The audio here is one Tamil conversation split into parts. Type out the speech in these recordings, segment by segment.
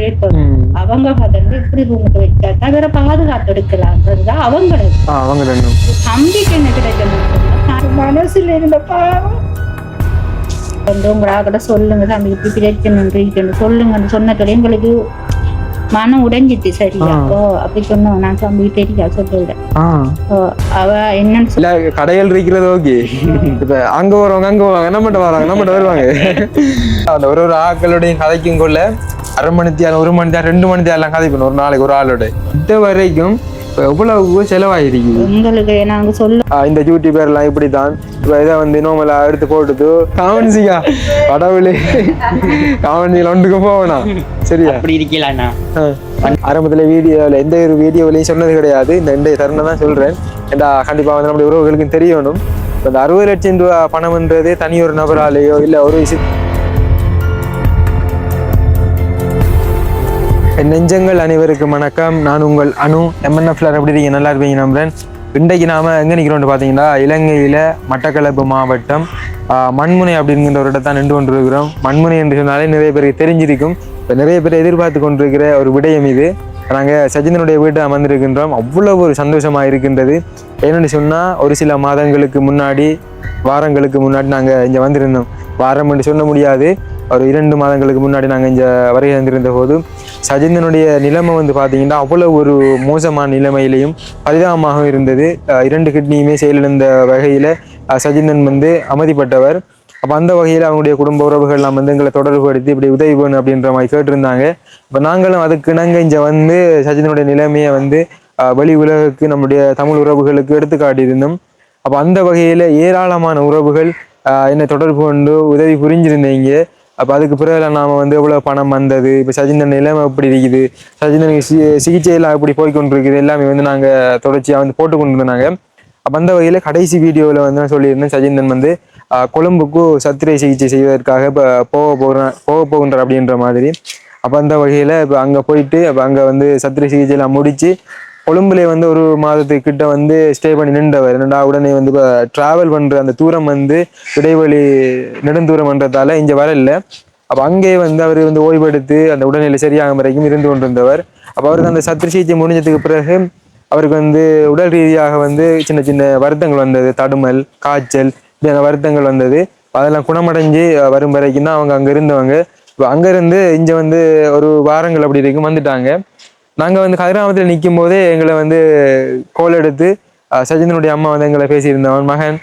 ஏற்படும் ம். அவங்க வந்து இப்படி ரூமுக்கு வச்சா வேற பாதுகாத்து எடுக்கலாம்ன்றதுதான் அவங்களுக்கு அவங்க தம்பிக்கு என்ன கிடைக்க மனசுல இருந்த பாவம் வந்து உங்களாக சொல்லுங்க தம்பி இப்படி பிரச்சனை இருக்குன்னு சொல்லுங்கன்னு சொன்னதுல எங்களுக்கு மனம் உடைஞ்சிட்டு சரியா அப்படி சொன்னோம். நான் தம்பி தெரியா ஓ, அவ என்னன்னு இல்ல கடைகள் இருக்கிறது ஓகே இப்ப அங்க வருவாங்க அங்க வருவாங்க. என்ன மட்டும் வராங்க என்ன மட்டும் வருவாங்க. அந்த ஒரு ஒரு ஆக்களுடைய கதைக்கும் கொள்ள அரை மணி தேரம் ஒரு மணி தேரம் ரெண்டு மணி தேரம் கதைக்கணும் ஒரு நாளைக்கு ஒரு ஆளோட. இது வரைக்கும் எவ்வளவு செலவாயிருக்குது? உங்களுக்கு நாங்க சொல்ல இந்த யூடியூபர் எல்லாம் இப்படித்தான். இப்ப இதை வந்து நோமலா எடுத்து போட்டுட்டு காமன்சிக்கா கடவுளே. காமன்சியில் ஒன்றுக்கு போகணும் சரியா? அப்படி இருக்கலாண்ணா. ஆரம்பத்துல வீடியோல எந்த ஒரு வீடியோவிலையும் சொன்னது கிடையாது. இந்த இந்த தருணம் தான் சொல்றேன். ஏண்டா கண்டிப்பா வந்து நம்முடைய உறவுகளுக்கும் தெரியணும். இந்த அறுபது லட்சம் ரூபா பணம்ன்றது தனி ஒரு நபராலேயோ இல்ல ஒரு விஷயம் நெஞ்சங்கள் அனைவருக்கும் வணக்கம். நான் உங்கள் அணு எம்என்எஃப்ல எப்படி இருக்கீங்க? நல்லா இருப்பீங்க நம்புறேன். இன்றைக்கு நாம எங்க நிற்கிறோம்னு பாத்தீங்கன்னா இலங்கையில மட்டக்களப்பு மாவட்டம் மண்முனை அப்படிங்கிற ஒரு இடத்தான் நின்று கொண்டிருக்கிறோம். மண்முனை என்று சொன்னாலே நிறைய பேருக்கு தெரிஞ்சிருக்கும். இப்போ நிறைய பேர் எதிர்பார்த்து கொண்டிருக்கிற ஒரு விடயம் இது. நாங்கள் சஜிந்தனுடைய வீட்டை அமர்ந்திருக்கின்றோம். அவ்வளோ ஒரு சந்தோஷமாக இருக்கின்றது. என்னென்னு சொன்னால் ஒரு சில மாதங்களுக்கு முன்னாடி வாரங்களுக்கு முன்னாடி நாங்கள் இங்கே வந்திருந்தோம். வாரம் என்று சொல்ல முடியாது. ஒரு இரண்டு மாதங்களுக்கு முன்னாடி நாங்கள் இங்கே வருகை வந்திருந்த போது சஜிந்தனுடைய நிலைமை வந்து பார்த்தீங்கன்னா அவ்வளோ ஒரு மோசமான நிலைமையிலையும் பரிதாபமாக இருந்தது. இரண்டு கிட்னியுமே செயலிழந்த வகையில் சஜிந்தன் வந்து அமைதிப்பட்டவர். அப்போ அந்த வகையில் அவங்களுடைய குடும்ப உறவுகள்லாம் வந்து எங்களை தொடர்புபடுத்தி இப்படி உதவி வேணும் அப்படின்ற மாதிரி கேட்டிருந்தாங்க. இப்போ நாங்களும் அதுக்கு நாங்கள் இங்கே வந்து சஜிந்தனுடைய நிலைமையை வந்து வெளி உலகுக்கு நம்முடைய தமிழ் உறவுகளுக்கு எடுத்து காட்டியிருந்தோம். அப்போ அந்த வகையில் ஏராளமான உறவுகள் என்னை தொடர்பு கொண்டு உதவி புரிஞ்சிருந்தீங்க. அப்போ அதுக்கு பிறகு நாம் வந்து எவ்வளோ பணம் வந்தது? இப்போ சஜிந்தன் நிலைமை எப்படி இருக்குது? சஜிந்தனுக்கு சி சிகிச்சையெல்லாம் எப்படி போய்கொண்டிருக்குது எல்லாமே வந்து நாங்கள் தொடர்ச்சியாக வந்து போட்டு கொண்டு இருந்தாங்க அப்போ அந்த வகையில் கடைசி வீடியோவில் வந்து நான் சொல்லியிருந்தேன் சஜிந்தன் வந்து கொழும்புக்கும் கொழும்புக்கு சத்திரை சிகிச்சை செய்வதற்காக இப்போ போக போகிறேன் போக போகின்றார் அப்படின்ற மாதிரி. அப்போ அந்த வகையில் இப்போ அங்கே போயிட்டு அப்போ அங்கே வந்து சத்திரை சிகிச்சையெல்லாம் முடித்து கொழும்புலே வந்து ஒரு மாதத்துக்கிட்ட வந்து ஸ்டே பண்ணி நின்றவர். என்னடா உடனே வந்து ட்ராவல் பண்ணுற அந்த தூரம் வந்து இடைவெளி நெடுந்தூரம் பண்ணுறதால இங்கே வரல. அப்போ அங்கேயே வந்து அவர் வந்து ஓய்வெடுத்து அந்த உடல்நிலை சரியாகும் வரைக்கும் இருந்து கொண்டிருந்தவர். அப்போ அவருக்கு அந்த சத்திர சிகிச்சை முடிஞ்சதுக்கு பிறகு அவருக்கு வந்து உடல் ரீதியாக வந்து சின்ன சின்ன வருத்தங்கள் வந்தது. தடுமல் காய்ச்சல் இப்படியான வருத்தங்கள் வந்தது. அதெல்லாம் குணமடைஞ்சு வரும் வரைக்கும் தான் அவங்க அங்கே இருந்தவங்க. இப்போ அங்கேருந்து இங்கே வந்து ஒரு வாரங்கள் அப்படி இருக்கும் வந்துட்டாங்க. நாங்கள் வந்து கதிராமத்தில் நிற்கும் போதே எங்களை வந்து கோல் எடுத்து சஜிந்தனுடைய அம்மா வந்து எங்களை பேசியிருந்தவன் மகன்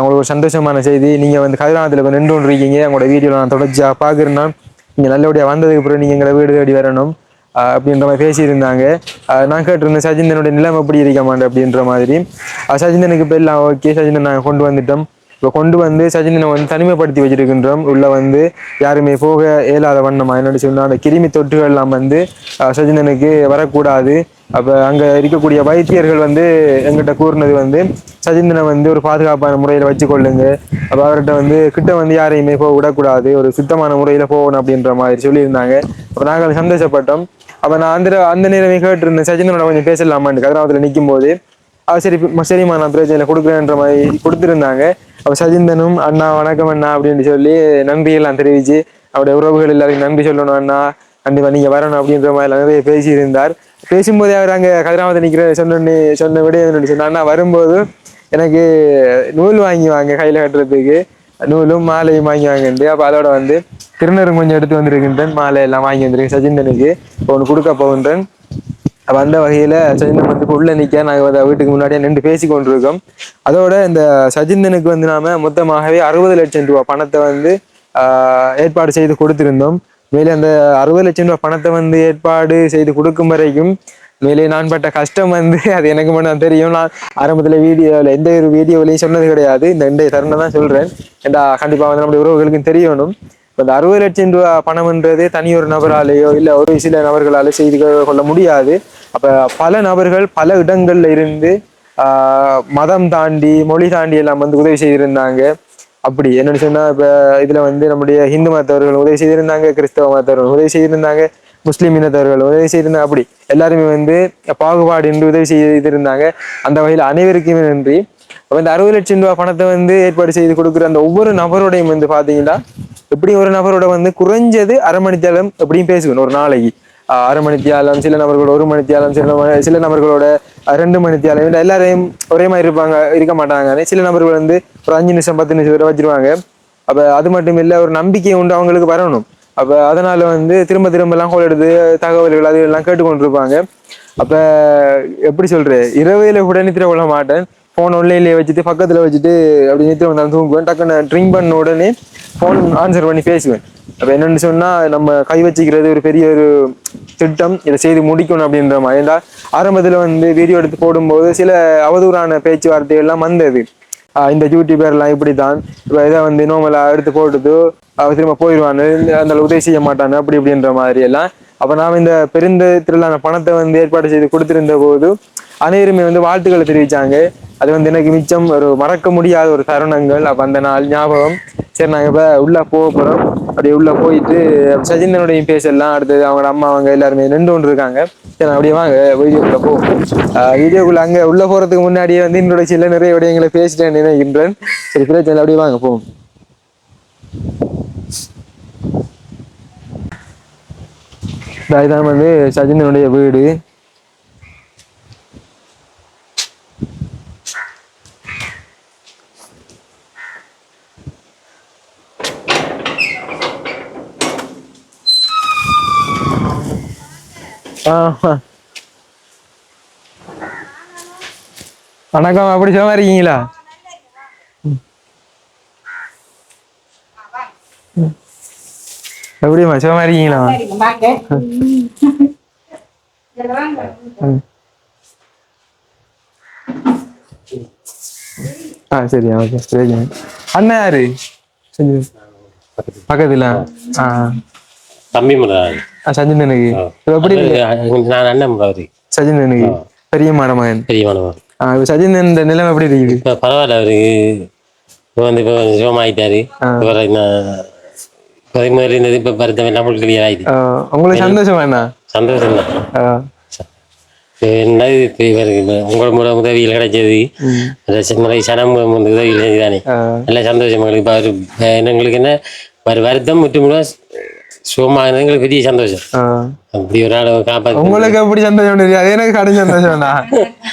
உங்களுக்கு ஒரு சந்தோஷமான செய்தி. நீங்கள் வந்து கதிராமத்தில் நின்று கொண்டு இருக்கீங்க உங்களோட வீடியோவில் நான் தொடர்ச்சியாக பார்க்குறேன்னா நீங்கள் நல்லபடியாக வந்ததுக்கு பிறகு நீங்கள் எங்களை வீடு தேடி வரணும் அப்படின்ற மாதிரி பேசியிருந்தாங்க. நான் கேட்டிருந்தேன் சஜிந்தனுடைய நிலைமை எப்படி இருக்க மாட்டேன்? அப்படின்ற மாதிரி. சஜிந்தனுக்கு இப்போ எல்லாம் ஓகே சஜிந்தன் நாங்கள் கொண்டு வந்துட்டோம். இப்போ கொண்டு வந்து சஜினை வந்து தனிமைப்படுத்தி வச்சிருக்கின்றோம். உள்ள வந்து யாருமே போக இயலாத வண்ணமா. என்னோட சொன்னால் அந்த கிருமி தொற்றுகள் எல்லாம் வந்து சஜினனுக்கு வரக்கூடாது. அப்போ அங்கே இருக்கக்கூடிய வைத்தியர்கள் வந்து எங்கிட்ட கூறினது வந்து சஜிந்தனை வந்து ஒரு பாதுகாப்பான முறையில் வச்சுக்கொள்ளுங்க அப்போ அவர்கிட்ட வந்து கிட்ட வந்து யாரையுமே போக விடக்கூடாது. ஒரு சுத்தமான முறையில் போகணும் அப்படின்ற மாதிரி சொல்லியிருந்தாங்க. அப்போ நாங்கள் சந்தோஷப்பட்டோம். அப்போ நான் அந்த அந்த நேரமே கேட்டிருந்தேன் சஜிந்தனோட கொஞ்சம் பேசலாமான்னு கதிராவத்தில் நிற்கும் போது அவ சரி சரிமா நான் பிரச்சனை கொடுக்குறேன்ற மாதிரி கொடுத்துருந்தாங்க. அப்ப சஜிந்தனும் அண்ணா வணக்கம் அண்ணா அப்படின்னு சொல்லி நன்றியெல்லாம் தெரிவிச்சு அவருடைய உறவுகள் எல்லாருக்கும் நன்றி சொல்லணும் அண்ணா கண்டிப்பா நீங்க வரணும் அப்படின்ற மாதிரி எல்லாம் நிறைய பேசியிருந்தார். பேசும்போதே அவர் அங்கே கதிராமத்தை நிற்கிற சொன்ன சொன்ன விட சொன்ன அண்ணா வரும்போது எனக்கு நூல் வாங்கி வாங்க கையில கட்டுறதுக்கு. நூலும் மாலையும் வாங்கி வாங்கிட்டு அப்ப அதோட வந்து திருநரும் கொஞ்சம் எடுத்து வந்திருக்கின்றேன் மாலை எல்லாம் வாங்கி வந்திருக்கேன் சஜிந்தனுக்கு. ஒன்று கொடுக்க போகின்றேன். அப்ப அந்த வகையில சஜிந்தன் வந்து உள்ள நிக்க நாங்க வீட்டுக்கு முன்னாடியே நின்று பேசி கொண்டிருக்கோம் அதோட இந்த சஜிந்தனுக்கு வந்து நாம மொத்தமாகவே அறுபது லட்சம் ரூபாய் பணத்தை வந்து ஆஹ், ஏற்பாடு செய்து கொடுத்திருந்தோம். மேலே அந்த அறுபது லட்சம் ரூபாய் பணத்தை வந்து ஏற்பாடு செய்து கொடுக்கும் வரைக்கும் மேலே நான் பட்ட கஷ்டம் வந்து அது எனக்கு மட்டும் தெரியும். நான் ஆரம்பத்துல வீடியோவில் எந்த ஒரு வீடியோவிலையும் சொன்னது கிடையாது. இந்த இந்த தருணம் தான் சொல்றேன். ஏண்டா கண்டிப்பா வந்து நம்முடைய உறவுகளுக்கும் தெரியணும். இப்போ இந்த அறுபது லட்சம் ரூபா பணம்ன்றது தனி ஒரு நபராலேயோ இல்லை ஒரு சில நபர்களால செய்து கொள்ள முடியாது. அப்போ பல நபர்கள் பல இடங்கள்ல இருந்து மதம் தாண்டி மொழி தாண்டி எல்லாம் வந்து உதவி செய்திருந்தாங்க. அப்படி என்னன்னு சொன்னால் இப்போ இதில் வந்து நம்முடைய ஹிந்து மதத்தவர்கள் உதவி செய்திருந்தாங்க கிறிஸ்தவ மதத்தவர்கள் உதவி செய்திருந்தாங்க முஸ்லீம் இனத்தவர்கள் உதவி செய்திருந்தாங்க அப்படி எல்லாருமே வந்து பாகுபாடு என்று உதவி செய்திருந்தாங்க. அந்த வகையில் அனைவருக்குமே நன்றி. அப்ப இந்த அறுபது லட்சம் ரூபாய் பணத்தை வந்து ஏற்பாடு செய்து கொடுக்குற அந்த ஒவ்வொரு நபரோடையும் வந்து பாத்தீங்கன்னா எப்படி ஒரு நபரோட வந்து குறைஞ்சது அரை மணித்தியாலம் எப்படியும் பேசுவேன். ஒரு நாளைக்கு. அரை அரை மணித்தியாலம் சில நபர்களோட ஒரு மணித்தியாலம் சில சில நபர்களோட ரெண்டு மணி தியாலம் எல்லாரையும் ஒரே மாதிரி இருப்பாங்க இருக்க மாட்டாங்க. சில நபர்கள் வந்து ஒரு அஞ்சு நிமிஷம் பத்து நிமிஷம் வரை வச்சிருவாங்க. அப்ப அது மட்டும் இல்ல ஒரு நம்பிக்கை உண்டு அவங்களுக்கு வரணும். அப்ப அதனால வந்து திரும்ப திரும்ப எல்லாம் கோல் எடுத்து தகவல்கள் அது எல்லாம் கேட்டுக்கொண்டிருப்பாங்க. அப்ப எப்படி சொல்கிறது இரவையில கூட நித்திர கொள்ள மாட்டேன். ஃபோன் ஒன்லைன்லயே வச்சுட்டு பக்கத்தில் வச்சுட்டு அப்படி நிறுத்தி வந்தாலும் தூங்குவேன். டக்குன்னு ட்ரிங்க் பண்ண உடனே ஃபோன் ஆன்சர் பண்ணி பேசுவேன். அப்போ என்னென்னு சொன்னால் நம்ம கை வச்சுக்கிறது ஒரு பெரிய ஒரு திட்டம். இதை செய்து முடிக்கணும் அப்படின்ற மாதிரி. இருந்தால் ஆரம்பத்தில் வந்து வீடியோ எடுத்து போடும்போது சில அவதூறான பேச்சுவார்த்தைகள்லாம் வந்தது. இந்த யூடியூபர்லாம் இப்படித்தான். இப்போ இதை வந்து நோமலாக எடுத்து போட்டுட்டு அவர் திரும்ப போயிடுவான்னு அந்த உதவி செய்ய மாட்டானு அப்படி இப்படின்ற மாதிரி எல்லாம் அப்ப நாம் இந்த பெருந்தத்திலான பணத்தை வந்து ஏற்பாடு செய்து கொடுத்திருந்த போது அனைவருமே வந்து வாழ்த்துக்களை தெரிவிச்சாங்க. அது வந்து எனக்கு மிச்சம் ஒரு மறக்க முடியாத ஒரு தருணங்கள். அப்ப அந்த நாள் ஞாபகம். சரி நாங்க இப்ப உள்ள போக போகிறோம் அப்படியே உள்ள போயிட்டு சஜிந்தனுடைய பேசலாம். அடுத்தது அவங்க அம்மா அவங்க எல்லாருமே ரெண்டு ஒன்று இருக்காங்க. சரி அப்படியே வாங்க வீடியோக்குள்ளே போ வீடியோக்குள்ள அங்க உள்ள போறதுக்கு முன்னாடியே வந்து என்னோட சில நிறைய விடயங்களை பேசிட்டேன் நினைக்கின்றேன். சரி பிரச்சனை அப்படியே வாங்க போவோம். இதுதான் வந்து சஜினுடைய வீடு. வணக்கம் அப்படி சும்மா இருக்கீங்களா? எப்படிம்மா சும்மா இருக்கீங்களா. ஆ சரியா ஓகே சரிங்க. அண்ணா யாரு? சரி பக்கத்துல. ஆ. தம்பி மலர் ஆ, இப்ப எப்படி? நான் அண்ணன் மலர். சஜிந்தனுக்கு பெரிய மகன் பெரிய மாணவன் ஆ, சஜிந்தன் இந்த நிலைமை எப்படி இருக்குது இப்போ பரவாயில்ல அவருக்கு இப்போ வந்து இப்போ சிவமாயிட்டாரு. இப்போ இப்போதைக்கு மாதிரி இருந்தது இப்போ பருத்தம் எல்லாம் கிளியர் ஆயிடுது உங்களுக்கு சந்தோஷமா என்ன? சந்தோஷம் தான் என்ன உங்களோட மூலம் உதவிகள் கிடைச்சது. சின்ன சனம் உதவிகள் தானே ஆ, நல்ல சந்தோஷம் எங்களுக்கு. எங்களுக்கு என்ன? ஒரு வருத்தம் முற்று முழுவா சுகமானது எங்களுக்கு பெரிய சந்தோஷம். அப்படி ஒரு ஆளை காப்பாற்ற உங்களுக்கு எப்படி சந்தோஷம் அது எனக்கு கடும் சந்தோஷம்டா.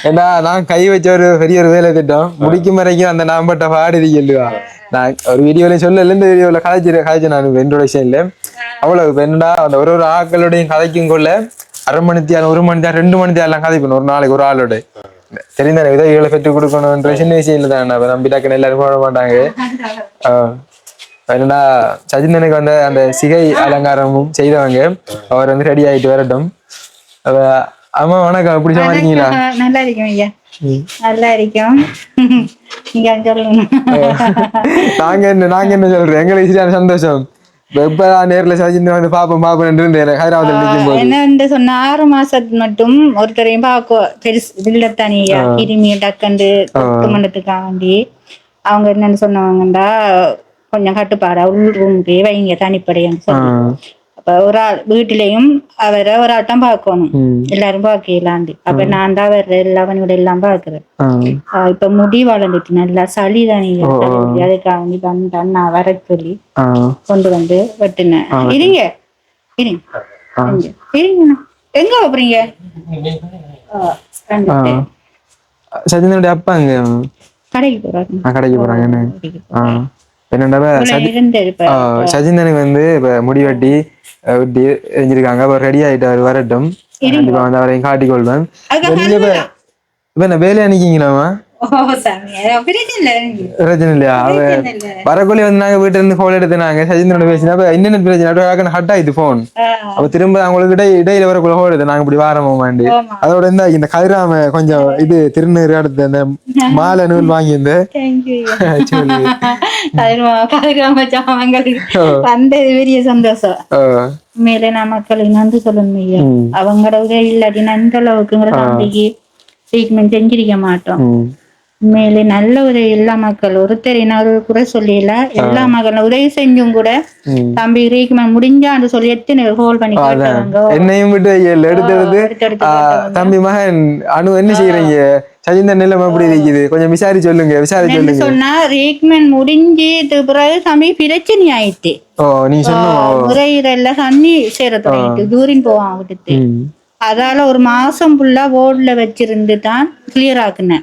ஏன்னா நான் கை வச்ச ஒரு பெரிய ஒரு வேலை திட்டம். முடிக்கும் வரைக்கும் அந்த நாம்பட்ட பாடு இல்லையா நான் ஒரு வீடியோல சொல்லல இந்த வீடியோல கதைச்சு கதைச்சு நான் இன்ட்ரோடக்ஷன்ல அவ்வளவு இப்போ என்னடா அந்த ஒரு ஒரு ஆக்களுடையும் கதைக்கும் கொள்ள அரை மணி தியாலம் ஒரு மணி தியாலம் ரெண்டு மணி தியாலம் கதைக்கணும் ஒரு நாளைக்கு ஒரு ஆளோட. தெரிந்தானே உதவிகளை பெற்றுக் கொடுக்கணும்ன்ற சின்ன விஷயம் இல்லை தானே நம்ம நம்பி டக்குன்னு எல்லாரும் போட மாட்டாங்க. என்னடா என்னன்னா சஜிந்தனுக்கு வந்து அந்த சிகை அலங்காரமும் செய்தவங்க. அவர் வந்து ரெடி ஆயிட்டு வரட்டும். அம்மா வணக்கம். எப்படி நல்லா இருக்கும் ஐயா. நல்லா இருக்கும் நீங்க சொல்லுங்க. நாங்க என்ன நாங்க என்ன சொல்றோம் எங்களுக்கு சரியான சந்தோஷம். எப்பதான் நேர்ல சஜிந்தன் வந்து பாப்போம் பாப்போம் இருந்தேன். ஹைதராபாத்ல நிற்கும் போது. என்ன சொன்ன ஆறு மாசத்து மட்டும் ஒருத்தரையும் பார்க்க பெருசு இல்லத்தானே ஐயா. கிருமி டக்கண்டு மண்டத்துக்காக வேண்டி அவங்க என்னன்னு சொன்னவங்கண்டா கொஞ்சம் கட்டுப்பாடா உள் ரூமுக்கு வைங்க தனிப்படையான்னு சொல்லி. ஒரு ஆள் வீட்டிலையும் அவரை ஒரு ஆள் தான் பார்க்கணும் ம். எல்லாரும் பார்க்கலாண்டு அப்ப நான் தான் வேற எல்லாவனோட எல்லாம் பாக்குறேன் இப்ப முடி வளர்ந்துட்டு நல்லா சளி தானே அதுக்காக வந்தேன் நான் வர சொல்லி கொண்டு வந்து வெட்டினேன் இருங்க இருங்க. இருங்கண்ணா எங்க போறீங்க. சஜிந்தனுடைய அப்பா அங்க கடைக்கு ஆஹ் கடைக்கு போறாங்க என்னடா சஜிந்தனுக்கு வந்து இப்ப முடி வெட்டி வெட்டி எரிஞ்சிருக்காங்க அவர் ரெடி ஆயிட்டாரு வரட்டும். கண்டிப்பா வந்து அவரையும் காட்டிக்கொள்வேன் இப்ப என்ன வேலையா நிக்கீங்களாமா வரக்குள்ளே வந்து நாங்க வீட்டுல இருந்து போன் எடுத்து நாங்க சஜிந்தனோட பேசினா இன்டர்நெட் பிரச்சனை ஹட் ஆயிடுது போன் அப்ப திரும்ப அவங்களுக்கு இடை இடையில வரக்குள்ள ஹோல் எடுத்து நாங்க இப்படி வாரமாண்டு ஆமா. அதோட இந்த இந்த கதிராம கொஞ்சம் இது திருநீர் அடுத்து அந்த மாலை நூல் வாங்கி இந்த Thank you. சொல்லி கதிரவா- கதிரவா ஜாமங்களுக்கு வந்தது பெரிய சந்தோஷம் உண்மையிலே நான் மக்களுக்கு நன்றி சொல்லணும். அவங்களோட இல்லாட்டி அளவுக்குங்கிற ட்ரீட்மெண்ட் செஞ்சிருக்க மாட்டோம். உண்மையிலே நல்ல உதவி எல்லா மக்கள் ஒருத்தர் என்ன ஒரு குறை சொல்லல எல்லா மக்களும் உதவி செஞ்சும் கூட. தம்பி ட்ரீட்மெண்ட் முடிஞ்சான்னு சொல்லி எத்தனை ஹோல் பண்ணி என்னையும் விட்டு எடுத்து தம்பி மகன் அனு என்ன செய்யறீங்க சஜிந்த நிலைமை எப்படி இருக்குது? கொஞ்சம் விசாரி சொல்லுங்க விசாரி சொல்லுங்க. சொன்னா ரீக்மெண்ட் முடிஞ்சது பிறகு தம்பி பிரச்சனை ஆயிட்டு. ஓ நீங்க சொன்னோம்? ஓ. முறையீரல்ல தண்ணி சேர தொடங்கிட்டு தூரின் போவான் விட்டுட்டு. அதால ஒரு மாசம் ஃபுல்லா போர்டுல வச்சிருந்து தான் கிளியர் ஆக்குனேன்.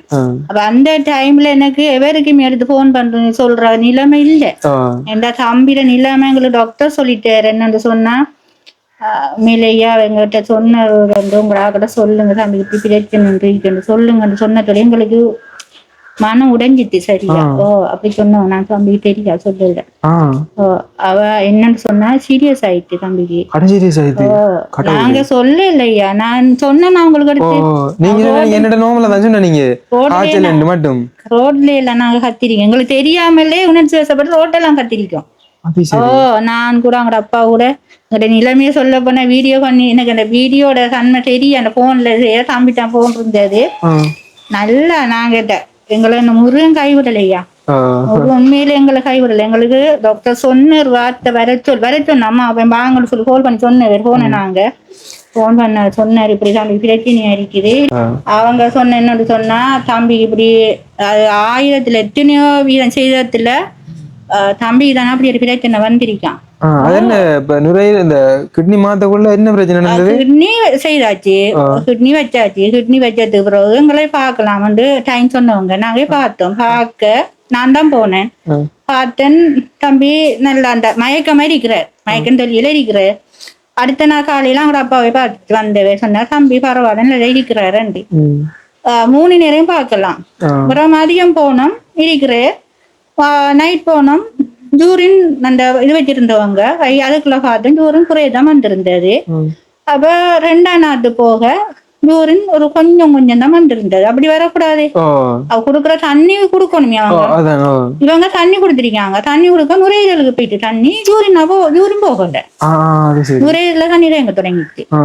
அப்ப அந்த டைம்ல எனக்கு எவருக்குமே எடுத்து ஃபோன் பண்றது சொல்ற நிலைமை இல்ல. எந்த தம்பிட நிலைமை எங்களுக்கு டாக்டர் சொல்லிட்டாரு என்னன்னு சொன்னா மேலையா எங்ககிட்ட சொன்ன ரெண்டு உங்களாக்கிட்ட சொல்லுங்க தம்பி இப்படி பிரச்சனை இருக்குன்னு சொல்லுங்கன்னு சொன்னதோட எங்களுக்கு மனம் உடைஞ்சிட்டு சரியா? ஓ அப்படி சொன்னோம். நான் தம்பிக்கு தெரியா? சொல்லல. அவ என்னன்னு சொன்னா சீரியஸ் ஆயிட்டு தம்பிக்கு சைது ஓ நாங்க சொல்ல இல்லையா நான் சொன்னேன் உங்களுக்கு அடுத்து. நீங்க என்ன- என்னோட நோமல தான் சொன்னீங்க. மட்டும். ரோட்ல எல்லாம் நாங்க கத்திரிக்கோம். எங்களுக்கு தெரியாமலே உணர்ச்சி வசப்பட்டு ரோட்டெல்லாம் கத்திரிக்கோம். ஓ நான் கூட அவங்க அப்பா கூட எங்கட நிலைமையை சொல்ல போன வீடியோ பண்ணி எனக்கு அந்த வீடியோட தன்மை தெரியும். அந்த போன்ல தம்பிட்டான் போன் இருந்தது. நல்லா நான் கேட்டேன் எங்களை இந்த முருகன் கைவிடலையா? உண்மையில எங்களை கைவிடல. எங்களுக்கு டாக்டர் சொன்ன ஒரு வார்த்தை வர சொல் வர சொன்ன அம்மா அவன் வாங்கன்னு சொல்லி ஃபோன் பண்ணி சொன்னவர் போன நாங்க ஃபோன் பண்ண சொன்னார் இப்படி தம்பி பிரச்சனையா இருக்குது. அவங்க சொன்ன என்னன்னு சொன்னா தம்பி இப்படி அது ஆயிரத்துல எத்தனையோ வீதம் செய்ததுல அஹ், தம்பி தானே அப்படி ஒரு பிரச்சனை வந்திருக்கான். என்ன இப்ப நுரையீரல் இந்த கிட்னி மாத்தக்குள்ள என்ன பிரச்சனை நடந்தது? கிட்னி செய்தாச்சு. கிட்னி வச்சாச்சு. கிட்னி வச்சதுக்கு பிறகு எங்களை பார்க்கலாம் வந்து டைம் சொன்னவங்க. நாங்களே பார்த்தோம். பார்க்க நான் தான் போனேன். பார்த்தேன் தம்பி நல்லா அந்த மயக்க மாதிரி இருக்கிறார் மயக்கம் தெரியல இருக்கிறார் அடுத்த நாள் காலையில அவங்க அப்பாவை பார்த்துட்டு வந்தவே சொன்னார் தம்பி பரவாயில்ல நல்லா இருக்கிறாரு. ம். மூணு நேரம் பார்க்கலாம். ஆ. அப்புறம் மதியம் போனோம் இருக்கிறேன். நைட் போனோம். ஜூரின் அந்த இது வச்சிருந்தவங்க அதுக்குள்ள பார்த்தேன் ஜூரின் குறையதான் வந்திருந்தது. அப்ப ரெண்டாம் நாட்டு போக ஜூரின் ஒரு கொஞ்சம் கொஞ்சம் தான் வந்திருந்தது. அப்படி வரக்கூடாது. அவ குடுக்குற தண்ணி குடுக்கணுமே அவங்க. இவங்க தண்ணி கொடுத்துருக்காங்க. தண்ணி கொடுக்க நுரையீரலுக்கு போயிட்டு தண்ணி ஜூரின் அப்போ ஜூரின் போகல. நுரையீரல தண்ணி தான் எங்க தொடங்கிட்டு. ஆ.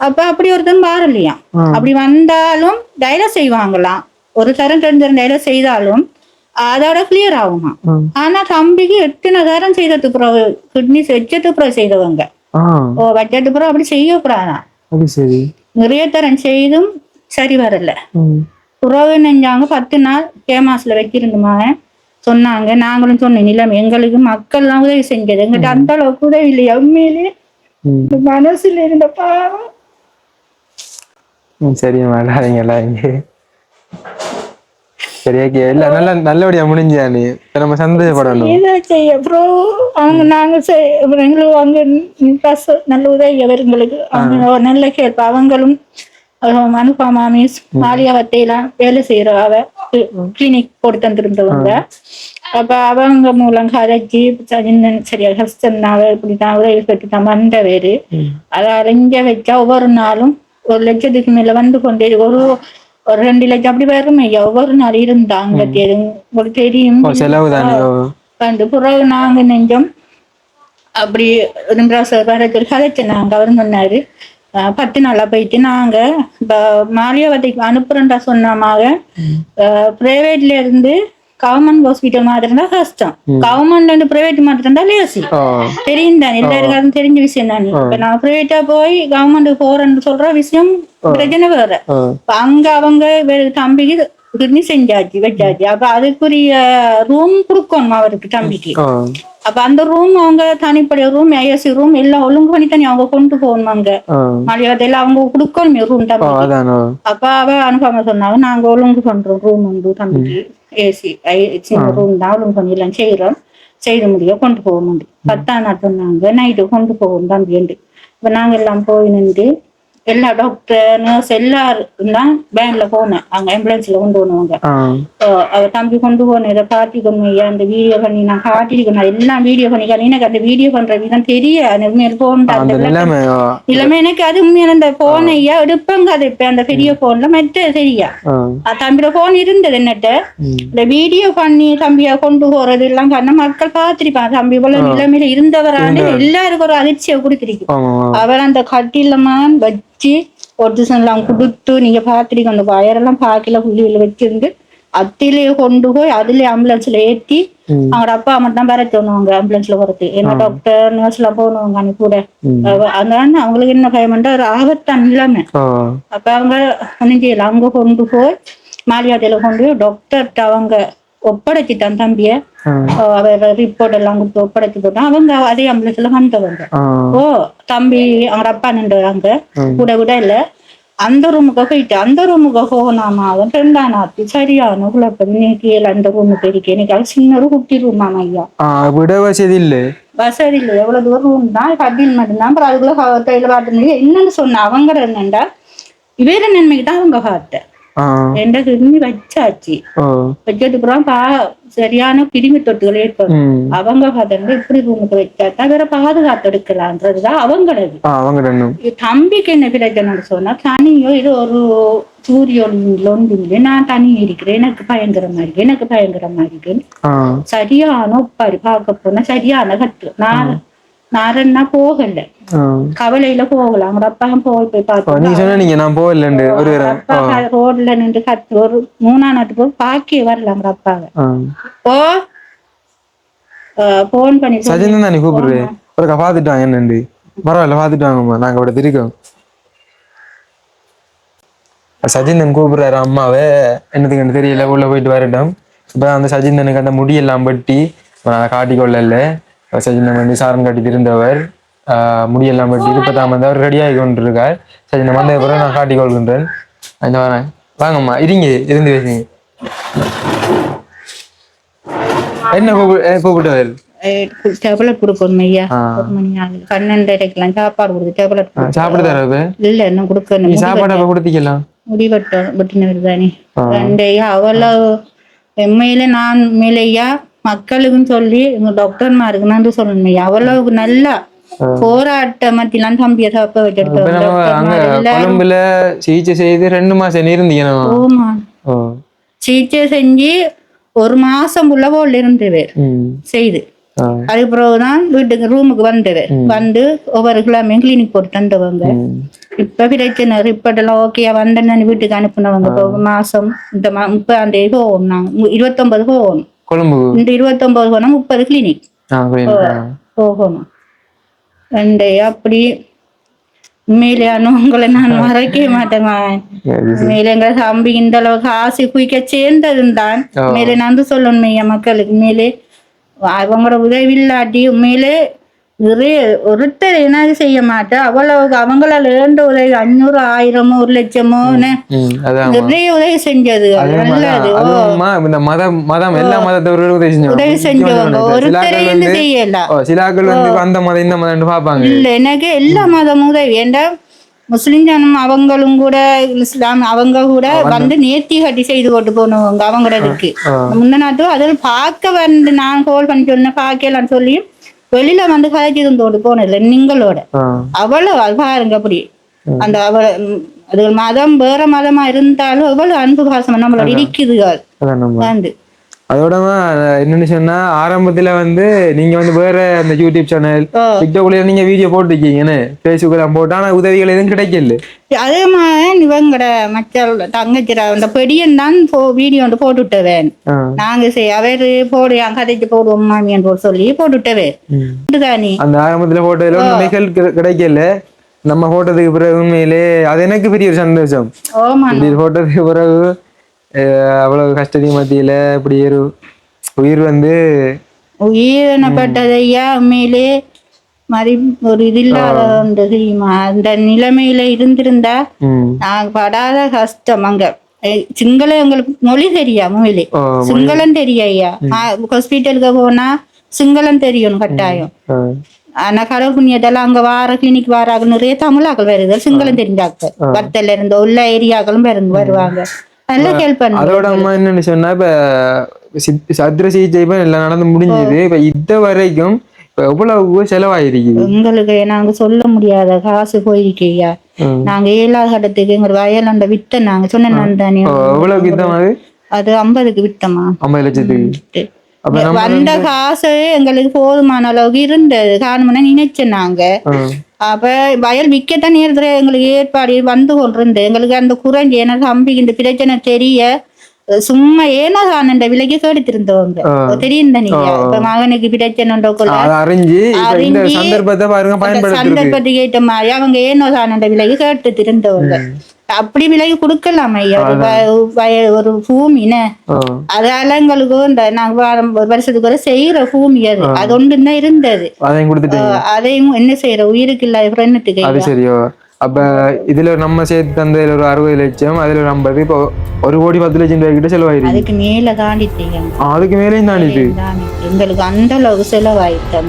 அப்ப அப்படி ஒருத்தன் பாரலையா ஆ. அப்படி வந்தாலும் டைலஸ் செய்வாங்களாம். ஒரு தரம் ரெண்டு தரம் டைலஸ் செய்தாலும் அதோட கிளியர் ஆகுமா. ஆனா தம்பிக்கு எத்தனை தரம் செய்ததுக்கு பிறகு கிட்னி வச்சதுக்கு பிறகு செய்தவங்க ஓ வச்சதுக்கு பிறகு அப்படி செய்யக்கூடாதான் நிறைய தரம் செய்தும் சரி வரல ம். புறவு நெஞ்சாங்க பத்து நாள் கேமாஸ்ல வச்சிருந்தோமா சொன்னாங்க நாங்களும் சொன்னோம் நிலைமை எங்களுக்கு மக்கள்லாம் உதவி செஞ்சது எங்கிட்ட அந்த அளவுக்கு உதவி ம். இந்த மனசுல இருந்த பாவம் சரியா விளாடுங்க விளாடுங்க சரியா கே இல்ல நல்லா நல்லபடியா முடிஞ்சா நீ? நம்ம சந்தோஷப்படணும். செய்ய அப்புறம் அவங்க நாங்க எங்களுக்கு காசு நல்ல உதவி அவர் எங்களுக்கு. அவங்க நல்ல கேட்பு அவங்களும் அஹ் அனுபா மாமிஸ் மாலியாவத்தையெல்லாம் வேலை செய்யற அவ கிளினிக் போட்டு தந்திருந்தவங்க. அப்ப அவங்க மூலம் சரிந்தன் சரியா கஷ்டம்னாவ இப்படிதான் உதவி பெற்று தான் வந்தவர். அதால இங்க வச்சா ஒவ்வொரு நாளும் ஒரு லட்சத்துக்கு மேல வந்து கொண்டே. ஒரு ஒரு ரெண்டு லட்சம் அப்படி வரும். ஒவ்வொரு நாள் இருந்தாங்க தெரியும் உங்களுக்கு தெரியும். வந்து பிறகு நாங்க நெஞ்சம் அப்படி சார் வர சொல்லி கதைச்சு நாங்க அவர் சொன்னாரு. பத்து நாளா போயிட்டு நாங்க இப்போ மாலியாவதிக்கு அனுப்புறேன்டா சொன்னமாக பிரைவேட்ல இருந்து கவர்மெண்ட் ஹாஸ்பிட்டல் மாதிரி இருந்தா கஷ்டம் கவர்மெண்ட்ல இருந்து பிரைவேட் மாதிரி இருந்தா லேசி தெரியும் தானே எல்லாருக்கும் தெரிஞ்ச விஷயம் தானே இப்ப நான் பிரைவேட்டா போய் கவர்மெண்ட் போறேன்னு சொல்ற விஷயம் பிரச்சனை வேற அங்க அவங்க தம்பிக்கு கிட்னி செஞ்சாச்சு வச்சாச்சு அப்ப அதுக்குரிய ரூம் கொடுக்கணும் அவருக்கு தம்பிக்கு அப்ப அந்த ரூம் அவங்க தனிப்படைய ரூம் ஐஎஸ்சி ரூம் எல்லாம் ஒழுங்கு பண்ணி தனி அவங்க கொண்டு போகணும் அங்க மலையாளத்துல அவங்க கொடுக்கணுமே ரூம் தம்பி அப்ப அவ அனுப்பாம சொன்னாங்க நாங்க ஒழுங்கு பண்றோம் ரூம் உண்டு தம்பிக்கு ஏசி சின்ன ரூம் தான் ஒழுங்கு பண்ணி எல்லாம் செய்யறோம். செய்து முடியும் கொண்டு போக முடியும். பத்தாம் நாள் சொன்னாங்க நைட்டு கொண்டு போவோம் தம்பி இப்ப நாங்க எல்லாம் போய் நின்று எல்லா டாக்டர் நர்ஸ் எல்லாரும் தான் வேன்ல போனேன். அங்க ஆம்புலன்ஸ்ல கொண்டு போனவங்க. அவ தம்பி கொண்டு போன இதை காட்டிக்கணும். அந்த வீடியோ பண்ணி நான் காட்டிருக்கணும் நான் எல்லாம் வீடியோ பண்ணிக்கிறேன் எனக்கு அந்த வீடியோ பண்ற விதம் தெரிய உண்மையில போன் இல்லாம எனக்கு அது உண்மையான அந்த போன் ஐயா எடுப்பங்க அது இப்ப அந்த பெரிய போன்ல மெட்ட அஹ் தம்பியோட போன் இருந்தது என்னட்ட. இந்த வீடியோ பண்ணி தம்பியா கொண்டு போறது எல்லாம் கண்ண மக்கள் பார்த்திருப்பாங்க. தம்பி போல நிலைமையில இருந்தவரான்னு எல்லாருக்கும் ஒரு அதிர்ச்சியை கொடுத்திருக்கு. அவர் அந்த கட்டிலமான் வச்சு ஒரிஜினல் எல்லாம் கொடுத்து நீங்க பாத்திருக்க அந்த வயரெல்லாம் பாக்கில புள்ளியில வச்சிருந்து அத்திலேயே கொண்டு போய் அதுலயே ஆம்புலன்ஸ்ல ஏத்தி. அவங்க அப்பா மட்டும் தான் வர சொன்னவங்க ஆம்புலன்ஸ்ல போறது என்ன டாக்டர் நர்ஸ் எல்லாம் போனவங்க அன்னைக்கு கூட. அதனால அவங்களுக்கு என்ன பயம்ண்டா ஒரு ஆபத்தான் இல்லாம. அப்ப அவங்க செய்யல அங்க கொண்டு போய் மாலியாட்டில கொண்டு டாக்டர்கிட்ட அவங்க ஒப்படைச்சிட்டான் தம்பிய. அவர் ரிப்போர்ட் எல்லாம் கொடுத்து ஒப்படைச்சு போட்டான் அவங்க அதே அம்புலன்ஸ்ல வந்தவங்க. ஓ தம்பி அவங்க அப்பா நின்றாங்க ம். கூட கூட இல்ல. அந்த ரூமுக்கு போயிட்டு அந்த ரூமுக்கு போனாமா அவன் ரெண்டாம் நாத்து சரியான குழப்பம். இன்னைக்கு அந்த ரூமுக்கு இருக்கு. இன்னைக்கு அது சின்ன ஒரு குட்டி ரூமாமா ஐயா. ஆ, விட வசதி இல்லை. வசதி இல்லை. எவ்வளவு தூரம் ரூம் தான் கட்டில் மட்டும்தான். அப்புறம் அதுக்குள்ள கையில பாட்டு என்னன்னு சொன்ன அவங்க என்னண்டா? இவேற நன்மைக்கு தான் அவங்க பார்த்த. என்ற கிருமி வச்சாச்சு. வச்சதுக்கு அப்புறம் பா சரியான கிருமி தொட்டுகள் ஏற்படும். அவங்க பார்த்தா இப்படி ரூமுக்கு வச்சா வேற பாதுகாத்து எடுக்கலான்றதுதான் அவங்களது தம்பிக்கு என்ன பிரச்சனைன்னு சொன்னா தனியோ இது ஒரு சூரிய ஒன்று இல்லை நான் தனி இருக்கிறேன் எனக்கு பயங்கரமா இருக்கு எனக்கு பயங்கரமா இருக்கு ஆ. சரியான ஒப்பாரி பார்க்க போனா சரியான கட்டு நான் நாரன்னா போகல. கவலையில போகலாம் அவங்க அப்பா போய் போய் பார்த்தோம் நீங்க சொன்ன நீங்க நான் போகலண்டு ஒரு ரோட்ல நின்று கத்து ஒரு மூணா நாட்டு போய் பாக்கே வரல அவங்க அப்பாவை. ஓ போன் பண்ணி சஜின் தானே கூப்பிடுறது ஒருக்கா பார்த்துட்டு வாங்க என்னண்டு பரவாயில்ல பார்த்துட்டு வாங்கம்மா நாங்கവിടെ திருக்கோம் சஜிந்தன் கூப்பிடுறாரு அம்மாவை என்னதுக்கு எனக்கு தெரியல உள்ள போயிட்டு வரட்டும் இப்போ அந்த சஜிந்தனுக்கு அந்த முடியெல்லாம் இப்ப நான் காட்டிக்கொள்ளல சஜிந்தன் வந்து சாரம் கட்டி திருந்தவர் முடியெல்லாம் வெட்டி இப்போ தான் வந்து அவர் ரெடி ஆகி கொண்டிருக்கார். சஜிந்தன் வந்த பிறகு நான் காட்டிக்கொள்கின்றேன் இந்த வரேன் வாங்கம்மா இருங்க இருந்து பேசுங்க. என்ன கூப்பிடு கூப்பிட்டவர் டேப்லெட் கொடுக்கணும் ஐயா. ஒரு மணி ஆகுது பன்னெண்டரைக்கெல்லாம் சாப்பாடு கொடுத்து டேப்லெட் சாப்பிட தரவு இல்ல இன்னும் கொடுக்கணும். சாப்பாடு அப்ப கொடுத்தீங்களா முடிவட்டம் பட்டினவர் தானே. ரெண்டையா அவ்வளவு உண்மையில நான் உண்மையிலையா மக்களுக்குன்னு சொல்லி எங்க டாக்டர்மாருக்கு நன்றி சொல்லணும். அவ்வளவு நல்லா போராட்ட மத்தியெல்லாம் தம்பியை தப்ப வச்சிருக்கோம் சிகிச்சை செய்து ரெண்டு மாசம் இருந்தீங்க நம்ம. ஓமா ஓ சிகிச்சை செஞ்சு ஒரு மாசம் உள்ள போல் இருந்தவர் ம். செய்து. அதுக்கு பிறகுதான் வீட்டுக்கு ரூமுக்கு வந்தவர் வந்து ஒவ்வொரு கிழமையும் கிளினிக் போட்டு தந்தவங்க. இப்ப பிரச்சனை ரிப்போர்ட் எல்லாம் ஓகேயா வந்தேன்னு வீட்டுக்கு அனுப்புனவங்க. மாசம் இந்த முப்பதாம் தேதி போவோம் நாங்க. இருபத்தொன்பது போவோம். கொழும்பு. இந்த இருபத்தொன்பது போனா முப்பது கிளினிக். போகணும் ரெண்டு அப்படி. உண்மையிலே உங்களை நான் மறக்கவே சரி, சரி. உண்மையில எங்க தம்பி இந்த அளவுக்கு ஆசை குயிக்க சேர்ந்ததும் தான். உண்மையிலே நான் சொல்லணும் ஐயா மக்களுக்கு. உண்மையிலே அவங்களோட உதவி இல்லாட்டி உண்மையிலே ஒருத்தர் என்ன செய்ய மாட்டேன் அவ்வளவு அவங்களால ஏண்ட உதவி? அஞ்சூறு ஆயிரமோ ஒரு லட்சமோ என்ன, ம் அதான் நிறைய உதவி செஞ்சது. இந்த மதம் மதம் எல்லா மதத்தவர்களும் உதவி செஞ்சவங்க. உதவி செஞ்சவங்க. ஒருத்தரே சிலாக்கள் இருந்து வந்து செய்யல? சிலாக்கள் வந்து அந்த மதம் இந்த மதம் பாப்பாங்க இல்ல எனக்கு எல்லா மதமும் உதவி. ஏண்டா? முஸ்லிம் ஜனம் அவங்களும் கூட இஸ்லாம் அவங்க கூட வந்து நேர்த்தி கட்டி செய்து கொண்டு போனவங்க அவங்களுக்கு முந்த நாட்டும் அதில் பார்க்க வந்து நான் கோல் பண்ணி சொன்னேன் பார்க்கலான்னு சொல்லி வெளியில வந்து கதைச்சு தந்தோடு போனதில்லை நீங்களோட. அவ்வளவு அது பாருங்க அப்படி. அந்த அவ ம், அது மதம் வேற மதமா இருந்தாலும் அவ்வளவு அன்பு பாசம் நம்மளோட நம்ம. வந்து. அதோட என்னன்னு சொன்னா ஆரம்பத்துல வந்து நீங்க வந்து வேற அந்த யூடியூப் சேனல். டிக்டாக்ல நீங்க வீடியோ போட்டிருக்கீங்கன்னு ஃபேஸ்புக் எல்லாம் போட்டு ஆனா உதவிகள் எதுவும் கிடைக்கல. அதே மாதிரி இவங்கட மச்ச தங்கச்சிரா அந்த பெடியன் தான் போ வீடியோ வந்து போட்டுவிட்டவன். ஆ. நாங்க சரி அவரு போடு என் கதைக்கு போடுவோம் மாமியான் போட சொல்லி ம். தானே அந்த ஆரம்பத்துல போட்டதுல ஹெல்ப் கிடைக்கல. நம்ம போட்டதுக்கு பிறகு உண்மையிலே அது எனக்கு பெரிய ஒரு சந்தோஷம். போட்டதுக்கு பிறகு அவ்வளவு கஷ்டத்தையும் மத்தியில இப்படி ஒரு உயிர் வந்து உயிரினப்பட்டது ஐயா உண்மையிலே மதி ஒரு இது இல்லாத ஒன்று தெரியுமா அந்த நிலைமையில இருந்திருந்தா நாங்க படாத கஷ்டம் அங்க. சிங்களம் எங்களுக்கு மொழி தெரியா மொழி ஓ, சிங்களம் தெரியும் ஐயா ஹாஸ்பிட்டலுக்கு போனா சிங்களம் தெரியணும் கட்டாயம். ஆனா கடவுள் புண்ணியத்தெல்லாம் அங்க வார கிளினிக் வாராக நிறைய தமிழாக்கள் வருது. சிங்களம் தெரிஞ்சாக்கள் வத்தல இருந்து உள்ள ஏரியாக்களும் வருவாங்க. அதோட அம்மா என்னன்னு சொன்னா இப்ப சித்- சத்திர சிகிச்சை இப்ப எல்லாம் நடந்து முடிஞ்சது. இப்ப இது வரைக்கும் இப்ப எவ்வளவு செலவாயிருக்குது? எங்களுக்கு நாங்க சொல்ல முடியாத காசு போயிருக்கையா ம். நாங்க ஏழாவது கட்டத்துக்கு எங்க வயலாண்ட வித்த நாங்க. சொன்னேன் தானே எவ்வளவு கிட்டமாது அது? ஐம்பதுக்கு வித்தமா ஐம்பது லட்சத்துக்கு? வந்த காசு எங்களுக்கு போதுமான அளவுக்கு இருந்தது. காரணம்னா நினைச்சேன் நாங்க. அப்ப வயல் விற்கத்தான் நேரத்துல எங்களுக்கு ஏற்பாடு வந்து கொண்டிருந்து எங்களுக்கு அந்த குறைஞ்சி ஏன்னா தம்பிக்கு இந்த பிரச்சனை தெரிய சும்மா ஏனோ தான் இந்த விலைக்கு கேடுத்திருந்தவங்க தெரியும் தானீங்க இப்ப மகனுக்கு அதை அறிஞ்சு சந்தர்ப்பத்தை பாருங்க சந்தர்ப்பத்துக்கு ஏற்ற மாதிரி அவங்க ஏனோ தான் விலைக்கு கேட்டு திருந்தவங்க அப்படி விலைக்கு கொடுக்கலாம் ஐயா. ஒரு பூமின்னு அதால எங்களுக்கு இந்த நாங்க வருஷத்துக்கு ஒரு செய்யற பூமி அது. அது ஒன்று தான் இருந்தது. அதையும் என்ன செய்யற உயிருக்கு இல்ல ஃப்ரெண்டுக்கு அது சரியோ. அப்ப இதுல நம்ம சேர்த்து தந்ததுல ஒரு அறுபது லட்சம் அதுல ஒரு ஐம்பது இப்போ ஒரு கோடி பத்து லட்சம் ரூபாய் கிட்ட செலவாயிருக்கு. அதுக்கு மேல தாண்டிட்டீங்க அதுக்கு மேலேயும் தாண்டிட்டு. எங்களுக்கு அந்த அளவுக்கு செலவாயிட்டு